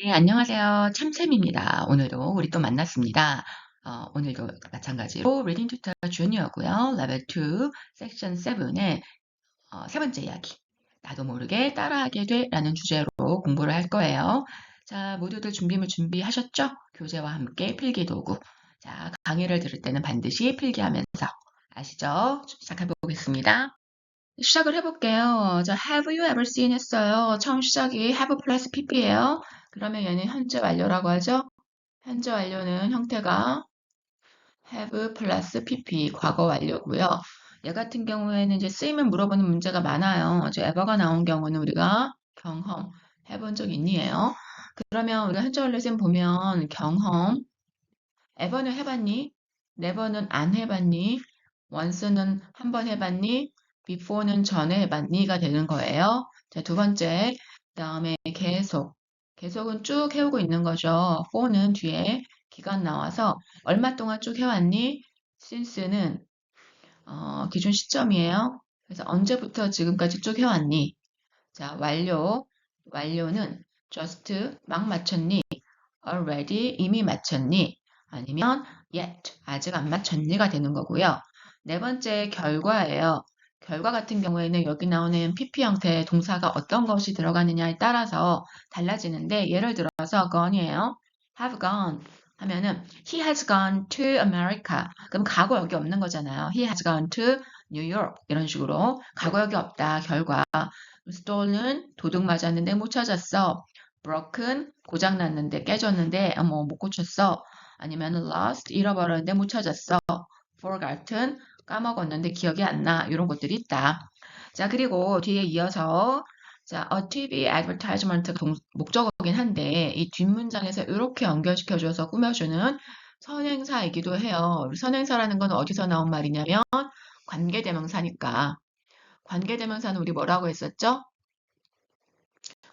네, 안녕하세요. 참쌤입니다. 오늘도 우리 또 만났습니다. 어, 오늘도 마찬가지로 Reading Tutor Junior고요. Level 2, Section 7의 어, 세 번째 이야기. 나도 모르게 따라하게 돼 라는 주제로 공부를 할 거예요. 자, 모두들 준비물 준비하셨죠? 교재와 함께 필기 도구. 자, 강의를 들을 때는 반드시 필기하면서 아시죠? 시작해 보겠습니다. 시작을 해볼게요. 자, have you ever seen 했어요. 처음 시작이 have 플러스 pp예요. 그러면 얘는 현재 완료라고 하죠. 현재 완료는 형태가 have 플러스 pp 과거 완료고요. 얘 같은 경우에는 이제 쓰임을 물어보는 문제가 많아요. 이제 ever가 나온 경우는 우리가 경험 해본 적 있니에요. 그러면 우리가 현재 완료 쌤 보면 경험 ever는 해봤니? never는 안 해봤니? once는 한 번 해봤니? before는 전에 해봤니가 되는 거예요. 자, 두 번째, 그 다음에 계속. 계속은 쭉 해오고 있는 거죠. for는 뒤에 기간 나와서 얼마 동안 쭉 해왔니? since는 어, 기준 시점이에요. 그래서 언제부터 지금까지 쭉 해왔니? 자, 완료. 완료는 just 막 마쳤니? already 이미 마쳤니? 아니면 yet 아직 안 마쳤니가 되는 거고요. 네 번째 결과예요. 결과 같은 경우에는 여기 나오는 pp 형태의 동사가 어떤 것이 들어가느냐에 따라서 달라지는데 예를 들어서 gone이에요. have gone 하면은 he has gone to America. 그럼 과거 여기 없는 거잖아요. he has gone to New York 이런 식으로 과거 여기 없다. 결과 stolen 도둑 맞았는데 못 찾았어. broken 고장 났는데 깨졌는데 뭐 못 고쳤어. 아니면 lost 잃어버렸는데 못 찾았어. forgotten 까먹었는데 기억이 안 나. 이런 것들이 있다. 자, 그리고 뒤에 이어서 자, a TV advertisement가 동, 목적어긴 한데 이 뒷문장에서 이렇게 연결시켜줘서 꾸며주는 선행사이기도 해요. 선행사라는 건 어디서 나온 말이냐면 관계대명사니까. 관계대명사는 우리 뭐라고 했었죠?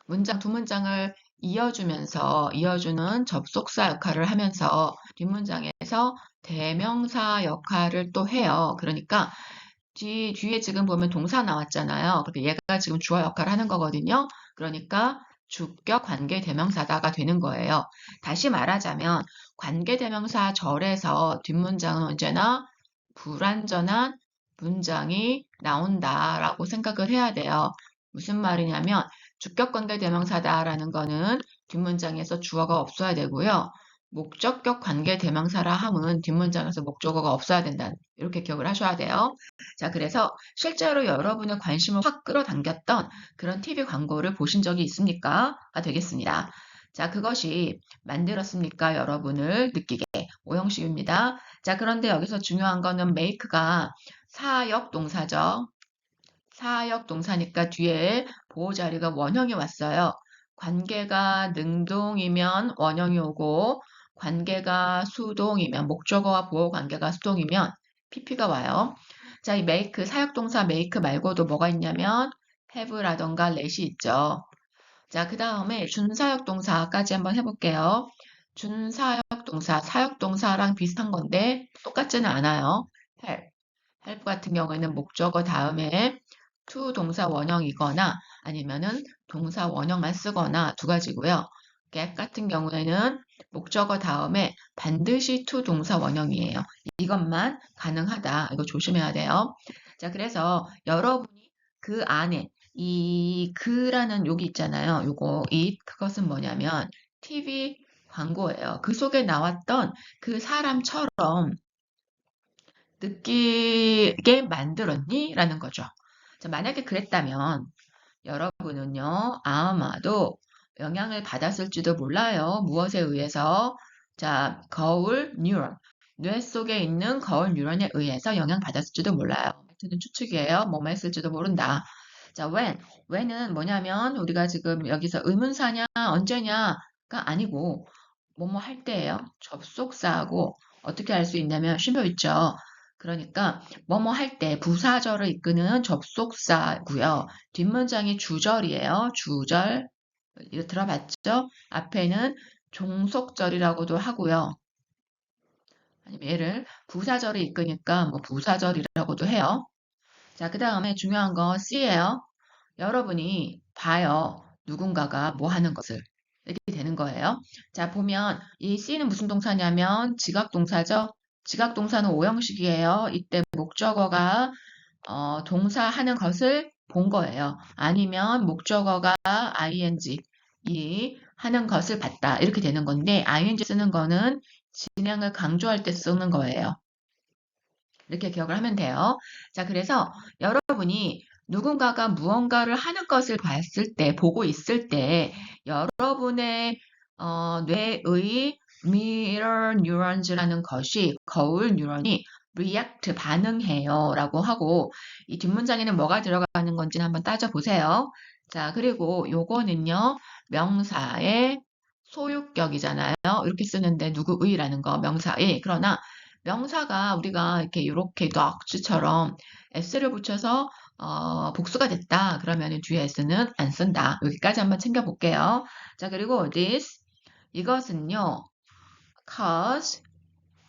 문장 두 문장을 이어주면서 이어주는 접속사 역할을 하면서 뒷문장에서 대명사 역할을 또 해요. 그러니까 뒤, 뒤에 지금 보면 동사 나왔잖아요. 그러니까 얘가 지금 주어 역할을 하는 거거든요. 그러니까 주격 관계 대명사다가 되는 거예요. 다시 말하자면 관계 대명사 절에서 뒷문장은 언제나 불완전한 문장이 나온다라고 생각을 해야 돼요. 무슨 말이냐면 주격 관계 대명사다라는 거는 뒷문장에서 주어가 없어야 되고요. 목적격 관계 대명사라 함은 뒷문장에서 목적어가 없어야 된다. 이렇게 기억을 하셔야 돼요. 자, 그래서 실제로 여러분의 관심을 확 끌어당겼던 그런 TV 광고를 보신 적이 있습니까? 가 되겠습니다. 자, 그것이 만들었습니까? 여러분을 느끼게. 오형식입니다. 자, 그런데 여기서 중요한 거는 make가 사역 동사죠. 사역 동사니까 뒤에 보호 자리가 원형이 왔어요. 관계가 능동이면 원형이 오고 관계가 수동이면 목적어와 보호 관계가 수동이면 pp가 와요. 자, 이 make 사역동사 make 말고도 뭐가 있냐면 have라던가 let이 있죠. 자, 그 다음에 준사역동사까지 한번 해볼게요. 준사역동사, 사역동사랑 비슷한 건데 똑같지는 않아요. help. help 같은 경우에는 목적어 다음에 to 동사 원형이거나 아니면은 동사 원형만 쓰거나 두 가지고요. get 같은 경우에는 목적어 다음에 반드시 to 동사 원형이에요. 이것만 가능하다. 이거 조심해야 돼요. 자, 그래서 여러분이 그 안에 이 그라는 여기 있잖아요. 요거 이 그것은 뭐냐면 TV 광고예요. 그 속에 나왔던 그 사람처럼 느끼게 만들었니? 라는 거죠. 자, 만약에 그랬다면 여러분은요, 아마도 영향을 받았을지도 몰라요. 무엇에 의해서? 자, 거울 뉴런. 뇌 속에 있는 거울 뉴런에 의해서 영향받았을지도 몰라요. 하여튼 추측이에요. 뭐뭐 했을지도 모른다. 자, when. when은 뭐냐면 우리가 지금 여기서 의문사냐, 언제냐가 아니고 뭐뭐 할 때예요. 접속사하고 어떻게 알 수 있냐면 쉼표 있죠. 그러니까 뭐뭐 할 때 부사절을 이끄는 접속사고요. 뒷문장이 주절이에요. 주절. 이거 들어봤죠? 앞에는 종속절이라고도 하고요. 아니면 얘를 부사절이 이끄니까 뭐 부사절이라고도 해요. 자, 그 다음에 중요한 거 C예요. 여러분이 봐요. 누군가가 뭐 하는 것을. 이렇게 되는 거예요. 자, 보면 이 C는 무슨 동사냐면 지각 동사죠. 지각 동사는 오형식이에요. 이때 목적어가 어, 동사하는 것을 본 거예요. 아니면 목적어가 ing 이 하는 것을 봤다. 이렇게 되는 건데 ing 쓰는 거는 진행을 강조할 때 쓰는 거예요. 이렇게 기억을 하면 돼요. 자, 그래서 여러분이 누군가가 무언가를 하는 것을 봤을 때, 보고 있을 때, 여러분의 어, 뇌의 mirror neurons라는 것이 거울 뉴런이 react 반응해요 라고 하고 이 뒷문장에는 뭐가 들어가는 건지는 한번 따져보세요. 자, 그리고 요거는요, 명사의 소유격이잖아요. 이렇게 쓰는데 누구의라는 거 명사의. 그러나 명사가 우리가 이렇게 이렇게 덕즈처럼 s를 붙여서 어, 복수가 됐다. 그러면 뒤에 s는 안 쓴다. 여기까지 한번 챙겨볼게요. 자, 그리고 this 이것은요. cause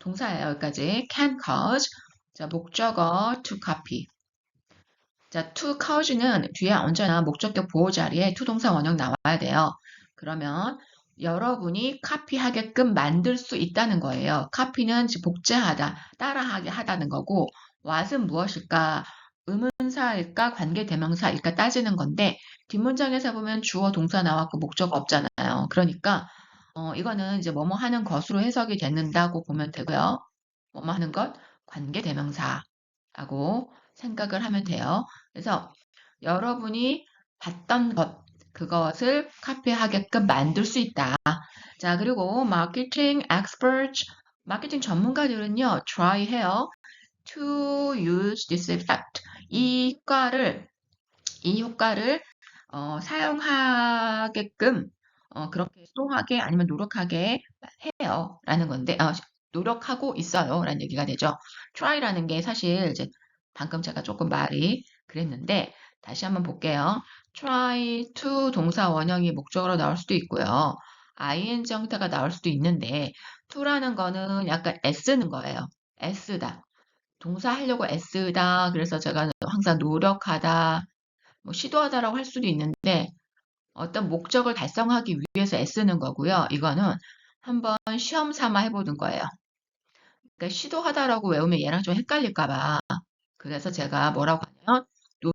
동사예요. 여기까지 can cause 자, 목적어 to copy 자, to cause는 뒤에 언제나 목적격 보호 자리에 to 동사 원형 나와야 돼요. 그러면 여러분이 카피하게끔 만들 수 있다는 거예요. 카피는 복제하다, 따라하게 하다는 거고 what은 무엇일까? 의문사일까 관계대명사일까 따지는 건데 뒷문장에서 보면 주어 동사 나왔고 목적 없잖아요. 그러니까 어, 이거는 이제 뭐뭐 하는 것으로 해석이 된다고 보면 되고요. 뭐뭐 하는 것 관계 대명사라고 생각을 하면 돼요. 그래서 여러분이 봤던 것 그것을 카피하게끔 만들 수 있다. 자, 그리고 마케팅 experts, 마케팅 전문가들은요, try 해요. to use this effect. 이 효과를, 이 효과를 어, 사용하게끔 어, 그렇게 시도하게 아니면 노력하게 해요. 라는 건데, 어, 노력하고 있어요. 라는 얘기가 되죠. try라는 게 사실 이제 방금 제가 조금 말이 그랬는데, 다시 한번 볼게요. try to 동사 원형이 목적으로 나올 수도 있고요. ing 형태가 나올 수도 있는데 to라는 거는 약간 애쓰는 거예요. 애쓰다. 동사 하려고 애쓰다. 그래서 제가 항상 노력하다, 뭐 시도하다라고 할 수도 있는데 어떤 목적을 달성하기 위해서 애쓰는 거고요. 이거는 한번 시험 삼아 해보는 거예요. 그러니까 시도하다라고 외우면 얘랑 좀 헷갈릴까봐. 그래서 제가 뭐라고 하냐면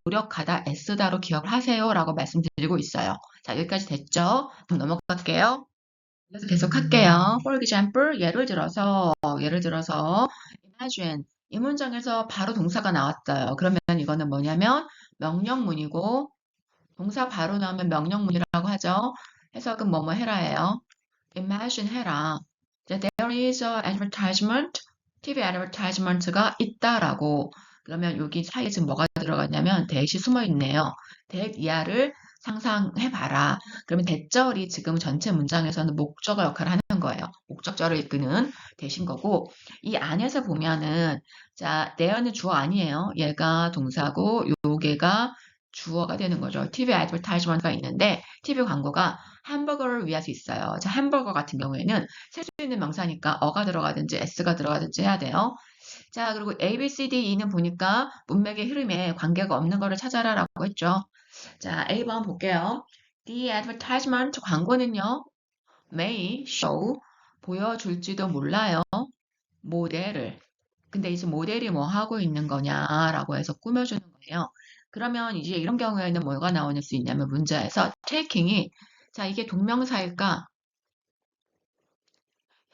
노력하다, 애쓰다로 기억을 하세요. 라고 말씀드리고 있어요. 자, 여기까지 됐죠? 그럼 넘어갈게요. 그래서 계속 할게요. For example, 예를 들어서, 예를 들어서, imagine. 이 문장에서 바로 동사가 나왔어요. 그러면 이거는 뭐냐면, 명령문이고, 동사 바로 나오면 명령문이라고 하죠. 해석은 뭐뭐 해라예요. imagine 해라. There is a advertisement, TV advertisement가 있다라고 그러면 여기 사이에 지금 뭐가 들어갔냐면 대시 숨어 있네요. 대 이하를 상상해봐라. 그러면 대절이 지금 전체 문장에서는 목적어 역할을 하는 거예요. 목적절을 이끄는 대신 거고 이 안에서 보면은 자 대어는 주어 아니에요. 얘가 동사고 요게가 주어가 되는 거죠. TV advertisement가 있는데 TV 광고가 햄버거를 위해서 있어요. 자, 햄버거 같은 경우에는 셀 수 있는 명사니까 어가 들어가든지 s가 들어가든지 해야 돼요. 자, 그리고 A, B, C, D, E는 보니까 문맥의 흐름에 관계가 없는 거를 찾아라라고 했죠. 자, A번 볼게요. The advertisement 광고는요. may show 보여줄지도 몰라요. 모델을. 근데 이제 모델이 뭐 하고 있는 거냐라고 해서 꾸며주는 거예요. 그러면 이제 이런 경우에는 뭐가 나올 수 있냐면 문자에서 taking이 자 이게 동명사일까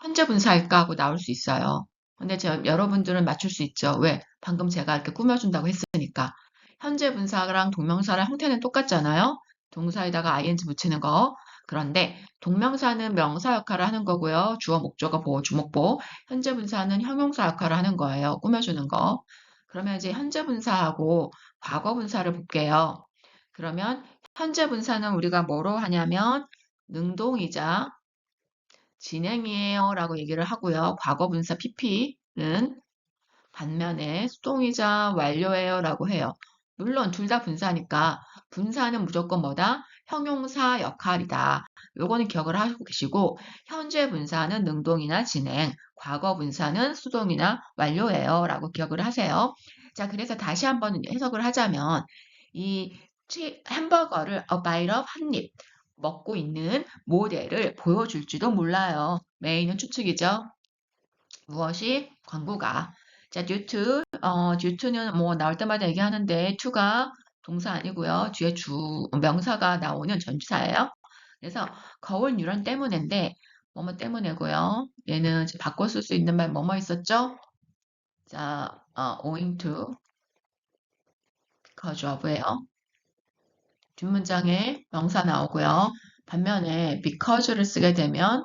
현재 분사일까 하고 나올 수 있어요. 근데 저, 여러분들은 맞출 수 있죠. 왜? 방금 제가 이렇게 꾸며준다고 했으니까. 현재 분사랑 동명사랑 형태는 똑같잖아요. 동사에다가 ing 붙이는 거. 그런데 동명사는 명사 역할을 하는 거고요. 주어, 목적어, 보호, 주목보. 현재 분사는 형용사 역할을 하는 거예요. 꾸며주는 거. 그러면 이제 현재 분사하고 과거 분사를 볼게요. 그러면 현재 분사는 우리가 뭐로 하냐면 능동이자 진행이에요 라고 얘기를 하고요. 과거 분사 PP는 반면에 수동이자 완료예요 라고 해요. 물론 둘 다 분사니까 분사는 무조건 뭐다? 형용사 역할이다. 요거는 기억을 하고 계시고 현재 분사는 능동이나 진행, 과거 분사는 수동이나 완료예요 라고 기억을 하세요. 자, 그래서 다시 한번 해석을 하자면 이 햄버거를 a bite of 한 입, 먹고 있는 모델을 보여줄지도 몰라요. 메인은 추측이죠. 무엇이? 광고가. 자, due to, 어, due to는 뭐 나올 때마다 얘기하는데 to가 동사 아니고요. 뒤에 주, 명사가 나오는 전치사예요. 그래서 거울 뉴런 때문인데 뭐뭐 때문이고요. 얘는 바꿔 쓸 수 있는 말 뭐뭐 있었죠? 자, 어, owing to, because of예요. 뒷문장에 명사 나오고요. 반면에 because를 쓰게 되면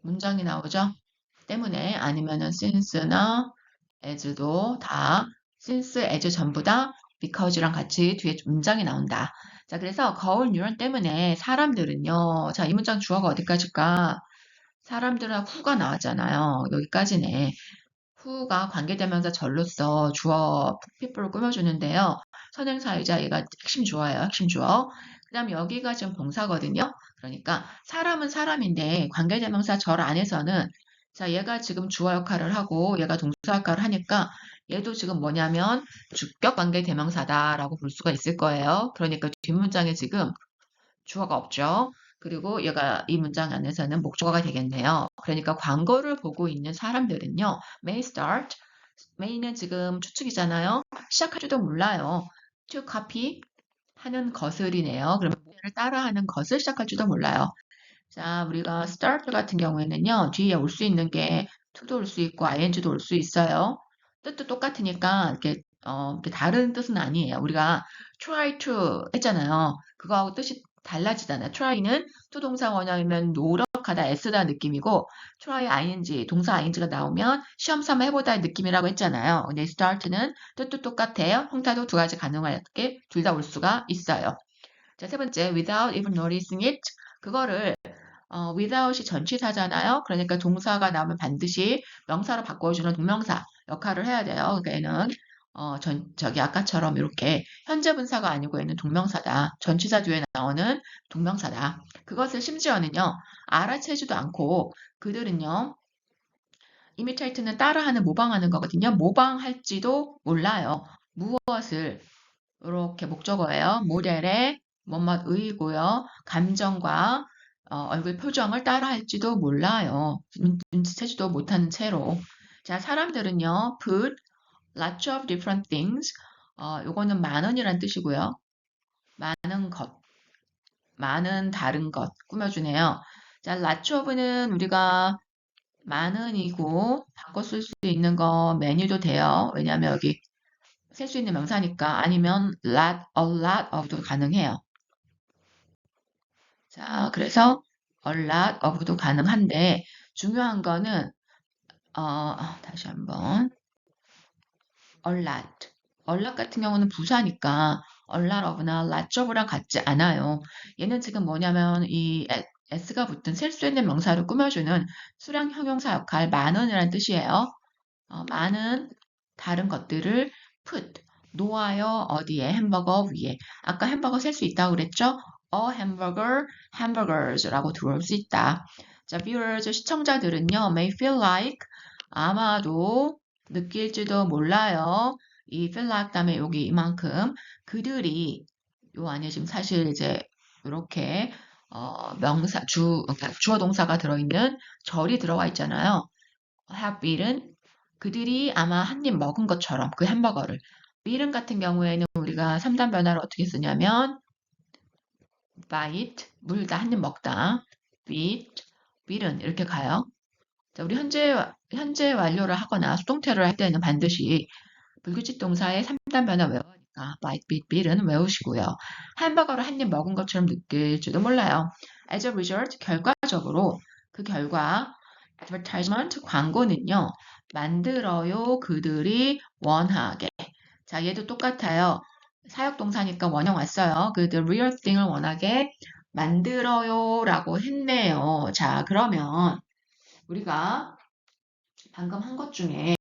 문장이 나오죠. 때문에 아니면은 since나 as도 다 since, as 전부 다 because랑 같이 뒤에 문장이 나온다. 자, 그래서 거울 뉴런 때문에 사람들은요. 자, 이 문장 주어가 어디까지일까? 사람들하고 후가 나왔잖아요. 여기까지네. 후가 관계대명사 절로서 주어 people을 꾸며주는데요. 선행사이자 얘가 핵심 주어예요. 핵심 주어. 그 다음 여기가 지금 동사거든요. 그러니까 사람은 사람인데 관계대명사 절 안에서는 자 얘가 지금 주어 역할을 하고 얘가 동사 역할을 하니까 얘도 지금 뭐냐면 주격 관계 대명사다라고 볼 수가 있을 거예요. 그러니까 뒷문장에 지금 주어가 없죠. 그리고 얘가 이 문장 안에서는 목적어가 되겠네요. 그러니까 광고를 보고 있는 사람들은요. may start. may는 지금 추측이잖아요. 시작할지도 몰라요. to copy 하는 것을이네요. 그러면 얘를 따라하는 것을 시작할지도 몰라요. 자, 우리가 start 같은 경우에는요. 뒤에 올 수 있는 게 to도 올 수 있고 ing도 올 수 있어요. 뜻도 똑같으니까 이렇게 어, 이렇게 다른 뜻은 아니에요. 우리가 try to 했잖아요. 그거하고 뜻이 달라지잖아요. try는 투동사 원형이면 노력하다, 애쓰다 느낌이고 try ing, 동사 ing가 나오면 시험 삼아 해보다의 느낌이라고 했잖아요. 근데 start는 뜻도 똑같아요. 형태도 두 가지 가능하게 둘 다 올 수가 있어요. 자, 세 번째, without even noticing it. 그거를 어, without이 전치사잖아요. 그러니까 동사가 나오면 반드시 명사로 바꿔주는 동명사 역할을 해야 돼요. 그러니까 얘는 어, 전, 저기 아까처럼 이렇게 현재 분사가 아니고 얘는 동명사다. 전치사 뒤에 나오는 동명사다. 그것을 심지어는요, 알아채지도 않고 그들은요, imitate는 따라하는, 모방하는 거거든요. 모방할지도 몰라요. 무엇을 이렇게 목적어예요. 모델의 뭐뭐의고요. 감정과 어, 얼굴 표정을 따라할지도 몰라요. 눈- 눈치채지도 못하는 채로. 자, 사람들은요, put lots of different things. 어, 요거는 많은이란 뜻이고요. 많은 것, 많은 다른 것 꾸며주네요. 자, lots of는 우리가 많은이고 바꿔 쓸 수 있는 거 메뉴도 돼요. 왜냐하면 여기 셀 수 있는 명사니까 아니면 lot, a lot of도 가능해요. 자, 그래서 a lot of도 가능한데 중요한 거는 어, 다시 한번 a lot 같은 경우는 부사니까 of나 lots of랑 같지 않아요. 얘는 지금 뭐냐면 이 s가 붙은 셀 수 있는 명사를 꾸며주는 수량 형용사 역할 많은이라는 뜻이에요. 어, 많은 다른 것들을 put 놓아요 어디에 햄버거 위에 아까 햄버거 셀 수 있다고 그랬죠? a hamburger, hamburgers라고 들어올 수 있다. 자, viewers 시청자들은요 may feel like 아마도 느낄지도 몰라요. 이 다음에 여기 이만큼 그들이 요 안에 지금 사실 이제 이렇게 어, 명사 주 그러니까 주어 동사가 들어있는 절이 들어가 있잖아요. have eaten 그들이 아마 한 입 먹은 것처럼 그 햄버거를 eaten 같은 경우에는 우리가 3단 변화를 어떻게 쓰냐면 bite 물다 한 입 먹다 beat beaten 이렇게 가요. 자, 우리 현재 현재 완료를 하거나 수동태를 할 때는 반드시 불규칙 동사의 3단 변화 외우니까 bite, beat, beat은 외우시고요. 햄버거를 한 입 먹은 것처럼 느낄지도 몰라요. As a result, 결과적으로 그 결과 advertisement 광고는요. 만들어요 그들이 원하게. 자, 얘도 똑같아요. 사역동사니까 원형 왔어요. 그들 real thing을 원하게 만들어요 라고 했네요. 자, 그러면 우리가 방금 한 것 중에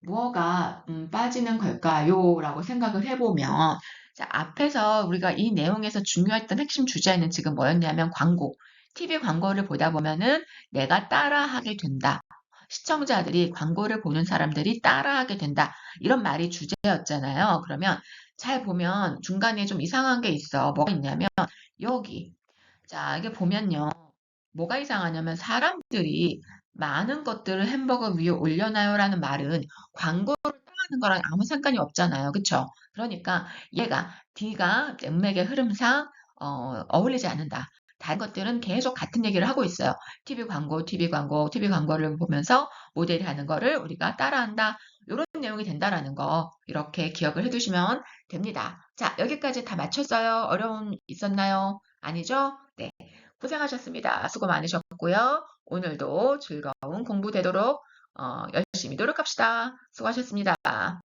무엇가 음, 빠지는 걸까요? 라고 생각을 해보면 자, 앞에서 우리가 이 내용에서 중요했던 핵심 주제는 지금 뭐였냐면 광고. TV 광고를 보다 보면은 내가 따라하게 된다. 시청자들이 광고를 보는 사람들이 따라하게 된다. 이런 말이 주제였잖아요. 그러면 잘 보면 중간에 좀 이상한 게 있어. 뭐가 있냐면 여기 자, 이게 보면요. 뭐가 이상하냐면 사람들이 많은 것들을 햄버거 위에 올려놔요라는 말은 광고를 따르는 거랑 아무 상관이 없잖아요. 그쵸? 그러니까 얘가 D가 음맥의 흐름상 어, 어울리지 않는다. 다른 것들은 계속 같은 얘기를 하고 있어요. TV 광고, TV 광고, TV 광고를 보면서 모델이 하는 거를 우리가 따라한다. 이런 내용이 된다라는 거 이렇게 기억을 해두시면 됩니다. 자, 여기까지 다 맞췄어요? 어려움 있었나요? 아니죠? 네. 고생하셨습니다. 수고 많으셨고요. 오늘도 즐거운 공부 되도록 어, 열심히 노력합시다. 수고하셨습니다.